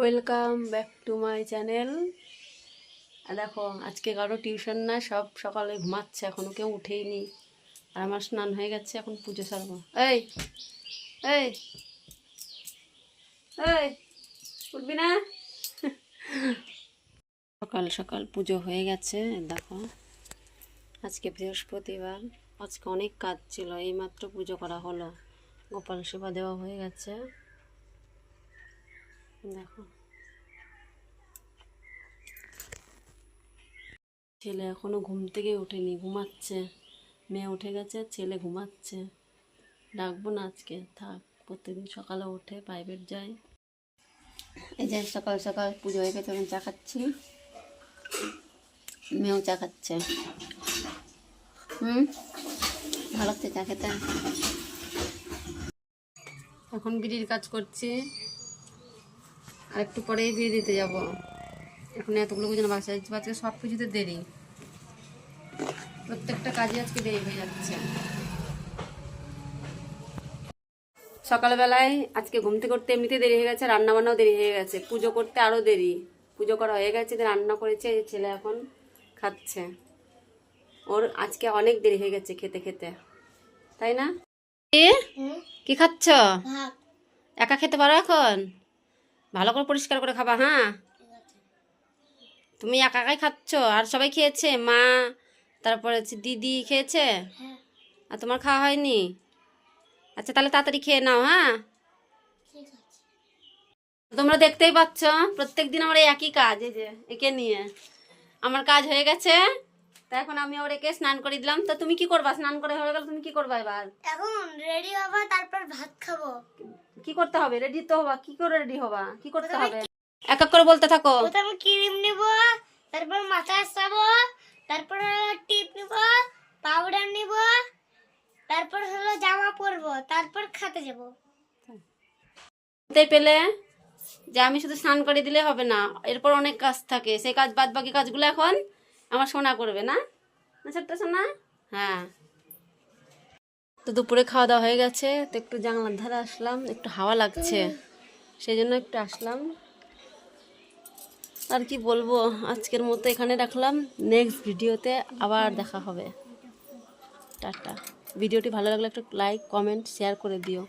Welcome back to my channel দেখো, আজকে কারও টিউশন না, সব সকালে ঘুমাচ্ছে এখনও কেউ উঠেইনি। আর আমার স্নান হয়ে গেছে, এখন পুজো সারবো। এই এই, উঠবি না? সকাল সকাল পুজো হয়ে গেছে, দেখো। আজকে বৃহস্পতিবার, আজকে অনেক কাজ ছিল, এইমাত্র পুজো করা হলো। গোপাল সেবা দেওয়া হয়ে গেছে। দেখো। ছেলে এখনও ঘুম থেকে ওঠেনি ঘুমাচ্ছে। মেয়ে উঠে গেছে ছেলে ঘুমাচ্ছে। ডাকবো না আজকে থাক প্রত্যেকদিন সকালে উঠে প্রাইভেট যাই। এই যে সকাল সকাল পুজো হয়ে গেছে আমি চা খাচ্ছি। মেয়েও চা খাচ্ছে। হুম? ভালো লাগছে চা খেতে? এখন বিড়ির কাজ করছি। আর একটু পরেই বিয়ে দিতে যাব। এখন এতগুলো বুঝে না বাসা আজকে সব কিছুতে দেরি। প্রত্যেকটা কাজে আজকে দেরি হয়ে যাচ্ছে। সকালবেলায় আজকে ঘুম থেকে করতে এমনিতে দেরি হয়ে গেছে রান্না বান্নাও দেরি হয়ে গেছে। পুজো করতে আরও দেরি। পুজো করা হয়ে গেছে যে রান্না করেছে এই ছেলে এখন খাচ্ছে। ওর আজকে অনেক দেরি হয়ে গেছে খেতে খেতে। তাই না? এ? কি খাচ্ছ? একা খেতে পারো এখন? ভালো করে পরিষ্কার করে খাবা হ্যাঁ? তুমি একা একাই খাচ্ছ আর সবাই খেয়েছে? মা তারপরে হচ্ছে দিদি খেয়েছে? আর তোমার খাওয়া হয়নি? আচ্ছা তাহলে তাড়াতাড়ি খেয়ে নাও হ্যাঁ? তোমরা দেখতেই পাচ্ছ প্রত্যেক দিন আমার একই কাজ এই যে একে নিয়ে। আমার কাজ হয়ে গেছে। তা এখন আমি ওর একে স্নান করে দিলাম। তা তুমি কি করবা? স্নান করে হয়ে গেল তুমি কি করবা এবার? এখন রেডি হব তারপর ভাত খাব। কি করতে হবে? রেডি তো হবা কি করে রেডি হবা? কি করতে হবে? এক এক করে বলতে থাকো। প্রথমে ক্রিম নিব তারপর মাথা আসাবো তারপর টিপ নিব পাউডার নিব তারপর হলো জামা পরবো তারপর খেতে যাব। বুঝতে পেলে যে আমি শুধু স্নান করে দিলে হবে না এরপর অনেক কাজ থাকে। সেই কাজ বাদ বাকি কাজগুলো এখন আমার সোনা করবে না? না ছোট্ট সোনা? হ্যাঁ। তো দুপুরে খাওয়া দাওয়া হয়ে গেছে, তো একটু জানলার ধারে আসলাম, একটু হাওয়া লাগছে সেই জন্য একটু আসলাম। আর কি বলব, আজকের মতো এখানে রাখলাম নেক্সট ভিডিওতে আবার দেখা হবে। টাটা। ভিডিওটি ভালো লাগলে একটু লাইক কমেন্ট শেয়ার করে দিও।